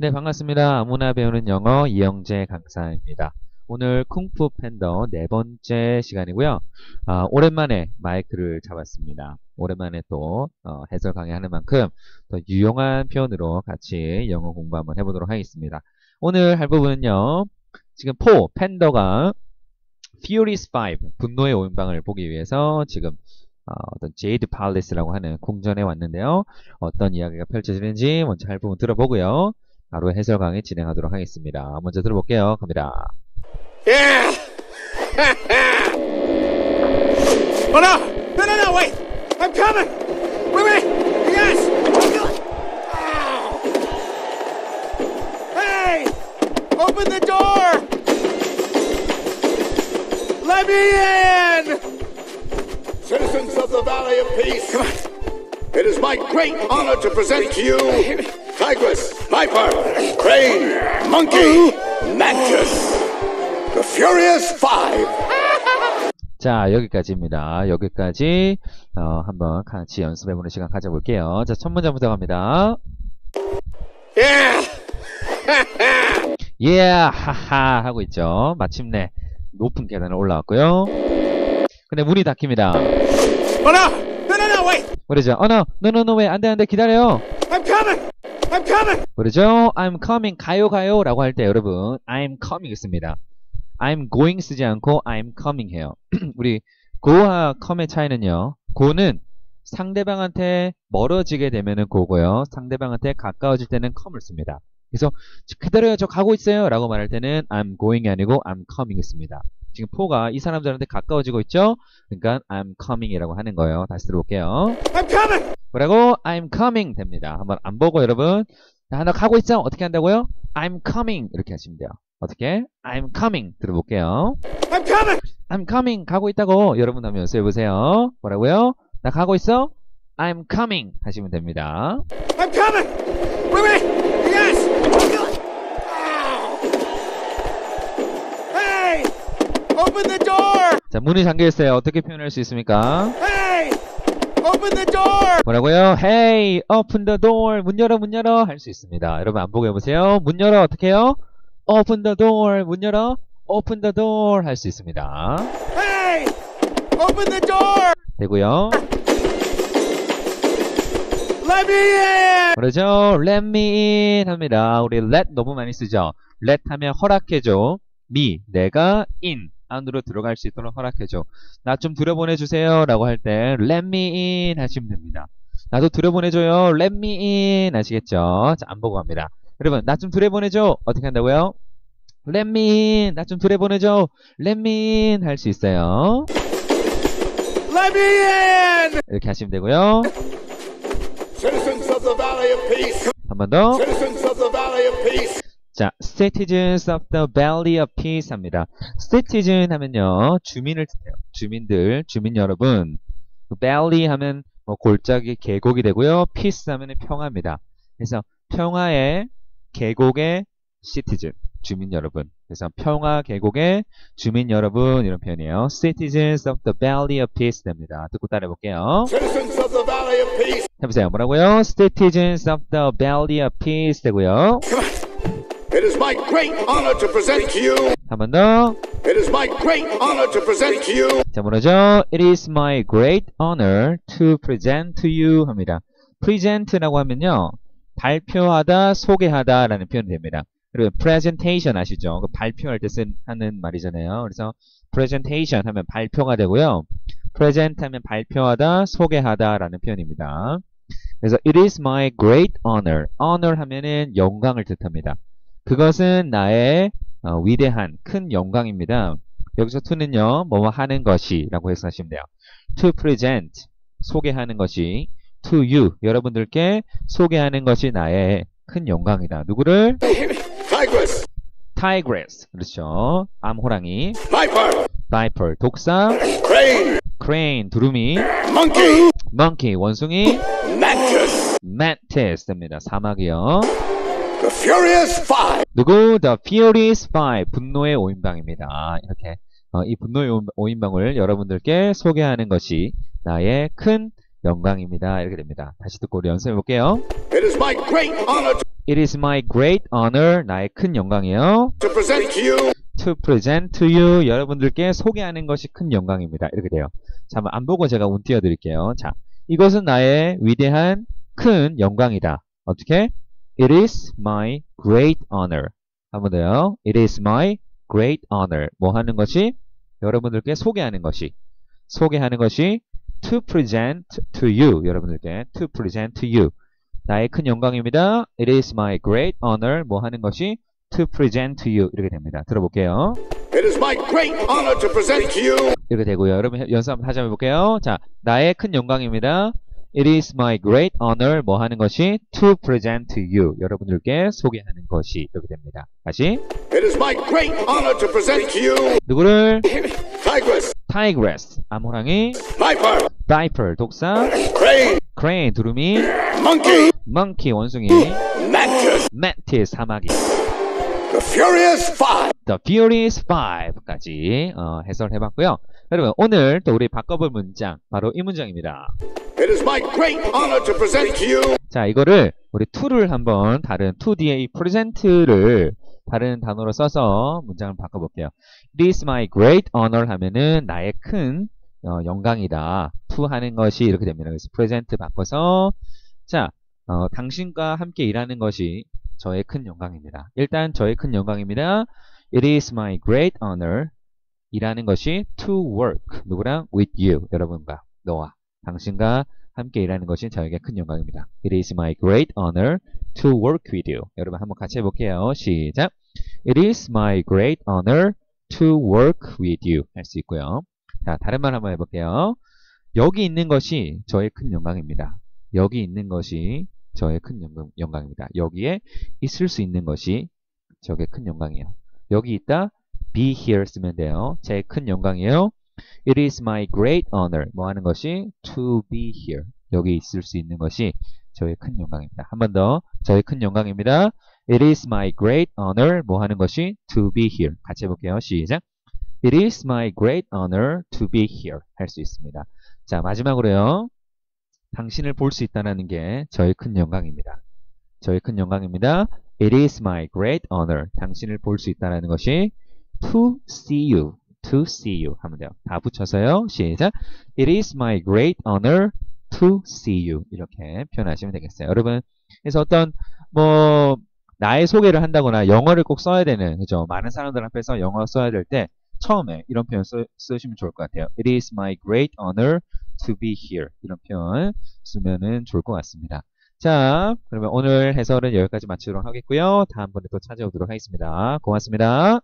네, 반갑습니다. 아무나 배우는 영어 이영재 강사입니다. 오늘 쿵푸 팬더 네 번째 시간이고요. 아, 오랜만에 마이크를 잡았습니다. 오랜만에 또 어, 해설 강의하는 만큼 더 유용한 표현으로 같이 영어 공부 한번 해보도록 하겠습니다. 오늘 할 부분은요. 지금 포 팬더가 Furious 5 분노의 오인방을 보기 위해서 지금 어, 어떤 제이드 팔레스라고 하는 궁전에 왔는데요. 어떤 이야기가 펼쳐지는지 먼저 할 부분 들어보고요. 바로 해설 강의 진행하도록 하겠습니다. 먼저 들어볼게요. 갑니다. Yeah! oh no! No, no, no, wait! I'm coming! Wait, wait! Yes! Hey! Open the door! Let me in! Citizens of the Valley of Peace, it is my great honor to present to you Tigress, Viper, Crane, Monkey, Mantis, the Furious Five. 자, 여기까지입니다. 여기까지 어, 한번 같이 연습해보는 시간 가져볼게요. 자, 첫 문제부터 갑니다. Yeah! 예, 하하 하고 있죠. 마침내 높은 계단을 올라왔고요. 근데 문이 닫힙니다. Oh no! No, no, no, wait! 그러죠. 어, no, no, no, no, 왜? 안 돼, 안 돼, 기다려요. I'm coming! 그러죠. I'm coming, 가요, 가요 라고 할 때 여러분, I'm coming 있습니다. I'm going 쓰지 않고 I'm coming 해요. 우리 go와 come의 차이는요. go는 상대방한테 멀어지게 되면은 go고요. 상대방한테 가까워질 때는 come을 씁니다. 그래서 기다려요, 저 가고 있어요 라고 말할 때는 I'm going이 아니고 I'm coming 씁니다. 지금 포가 이 사람들한테 가까워지고 있죠? 그러니까 I'm coming이라고 하는 거예요. 다시 들어볼게요. I'm coming! 그리고 I'm coming 됩니다. 한번 안 보고 여러분 야, 나 가고 있어. 어떻게 한다고요? I'm coming 이렇게 하시면 돼요. 어떻게? I'm coming 들어볼게요. I'm coming! I'm coming 가고 있다고 여러분 한번 연습해 보세요. 뭐라고요? 나 가고 있어? I'm coming 하시면 됩니다. I'm coming! Wait, wait! Yes! Open the door! 자 문이 잠겨 있어요. 어떻게 표현할 수 있습니까? Hey! Open the door! 뭐라고요? Hey, open the door. 문 열어, 문 열어. 할 수 있습니다. 여러분 안 보고 해보세요. 문 열어 어떻게 해요? Open the door. 문 열어. Open the door. 할 수 있습니다. Hey! Open the door! 되고요. Let me in! 그러죠. Let me in 합니다. 우리 let 너무 많이 쓰죠. let 하면 허락해줘. me, 내가 in, 안으로 들어갈 수 있도록 허락해줘. 나 좀 들여보내주세요. 라고 할 때 let me in 하시면 됩니다. 나도 들여보내줘요. let me in 하시겠죠. 자, 안 보고 갑니다. 여러분, 나 좀 들여보내줘. 어떻게 한다고요? let me in. 나 좀 들여보내줘. let me in 할 수 있어요. Let me in! 이렇게 하시면 되고요. Citizens of the Valley of Peace, 한번 더. 자, citizens of the Valley of Peace 합니다. citizen 하면요, 주민을 뜻해요. 주민들, 주민 여러분. 그 valley 하면 뭐 골짜기, 계곡이 되고요. peace 하면 평화입니다. 그래서 평화의 계곡의 citizen, 주민 여러분. 그래서 평화 계곡의 주민 여러분 이런 표현이에요. citizens of the Valley of Peace 됩니다. 듣고 따라해 볼게요. citizens of the Valley of Peace, 해보세요. 뭐라고요? citizens of the Valley of Peace 되고요. It is my great honor to present to you. 한 번 더. It is my great honor to present to you 자, 뭐라죠? It is my great honor to present to you 합니다. present라고 하면요. 발표하다, 소개하다 라는 표현이 됩니다. 그리고 presentation 아시죠? 그 발표할 때 쓴, 하는 말이잖아요. 그래서 presentation 하면 발표가 되고요. present 하면 발표하다, 소개하다 라는 표현입니다. 그래서 it is my great honor. honor 하면은 영광을 뜻합니다. 그것은 나의 어, 위대한 큰 영광입니다. 여기서 to는요, 뭐뭐 하는 것이 라고 해서 하시면 돼요. to present, 소개하는 것이 to you, 여러분들께 소개하는 것이 나의 큰 영광이다. 누구를? Tigress, tigress, 그렇죠. 암호랑이, Viper, viper, 독사, Crane, crane, 두루미, Monkey, monkey, 원숭이, Mantis, mantis 됩니다. 사막이요. The Furious Five. 누구? The Furious Five, 분노의 오인방입니다. 이렇게 어, 이 분노의 오- 오인방을 여러분들께 소개하는 것이 나의 큰 영광입니다. 이렇게 됩니다. 다시 듣고 우리 연습해 볼게요. It is my great honor to It is my great honor. 나의 큰 영광이에요. to present to you To present to you. 여러분들께 소개하는 것이 큰 영광입니다. 이렇게 돼요. 자, 한번 안 보고 제가 운 띄워 드릴게요. 자, 이것은 나의 위대한 큰 영광이다. 어떻게? It is my great honor. 한 번 더요. It is my great honor. 뭐 하는 것이? 여러분들께 소개하는 것이. 소개하는 것이 to present to you. 여러분들께 to present to you. 나의 큰 영광입니다. It is my great honor. 뭐 하는 것이? to present to you. 이렇게 됩니다. 들어볼게요. it is my great honor to present to you 이렇게 되고요. 여러분 연습 한번 다시 한번 해볼게요. 자, 나의 큰 영광입니다. It is my great honor. 뭐 하는 것이? To present to you. 여러분들께 소개하는 것이. 이렇게 됩니다. 다시. it is my great honor to present to you 누구를? tigress Tigress. 암호랑이. viper Viper. 독사. crane Crane. 두루미. monkey Monkey. 원숭이. mantis Mantis. 사마귀. the furious five The Furious 5까지 어, 해설해봤고요. 여러분 오늘 또 우리 바꿔볼 문장 바로 이 문장입니다. It is my great honor to present to you 자, 이거를 우리 to를 한번 다른 to 뒤에 이 present를 다른 단어로 써서 문장을 바꿔볼게요. It is my great honor 하면은 나의 큰 어, 영광이다. to 하는 것이 이렇게 됩니다. 그래서 present 바꿔서 자, 어, 당신과 함께 일하는 것이 저의 큰 영광입니다. 일단 저의 큰 영광입니다. It is my great honor. 일하는 것이 to work. 누구랑? with you. 여러분과 너와 당신과 함께 일하는 것이 저에게 큰 영광입니다. It is my great honor to work with you. 여러분 한번 같이 해볼게요. 시작. It is my great honor to work with you. 할 수 있고요. 자, 다른 말 한번 해볼게요. 여기 있는 것이 저의 큰 영광입니다. 여기 있는 것이 저의 큰 영광, 영광입니다. 여기에 있을 수 있는 것이 저게 큰 영광이에요. 여기 있다. be here 쓰면 돼요. 제 큰 영광이에요. It is my great honor. 뭐 하는 것이 to be here. 여기 있을 수 있는 것이 저의 큰 영광입니다. 한 번 더. 저의 큰 영광입니다. It is my great honor. 뭐 하는 것이 to be here. 같이 해볼게요. 시작. It is my great honor to be here. 할 수 있습니다. 자, 마지막으로요. 당신을 볼 수 있다는 게 저의 큰 영광입니다. 저의 큰 영광입니다. It is my great honor. 당신을 볼 수 있다는 것이 to see you. To see you 하면 돼요. 다 붙여서요. 시작. It is my great honor to see you. 이렇게 표현하시면 되겠어요. 여러분, 그래서 어떤 뭐 나의 소개를 한다거나 영어를 꼭 써야 되는 그죠? 많은 사람들 앞에서 영어 써야 될 때 처음에 이런 표현 쓰, 쓰시면 좋을 것 같아요. It is my great honor to be here. 이런 표현 쓰면은 좋을 것 같습니다. 자, 그러면 오늘 해설은 여기까지 마치도록 하겠고요. 다음번에 또 찾아오도록 하겠습니다. 고맙습니다.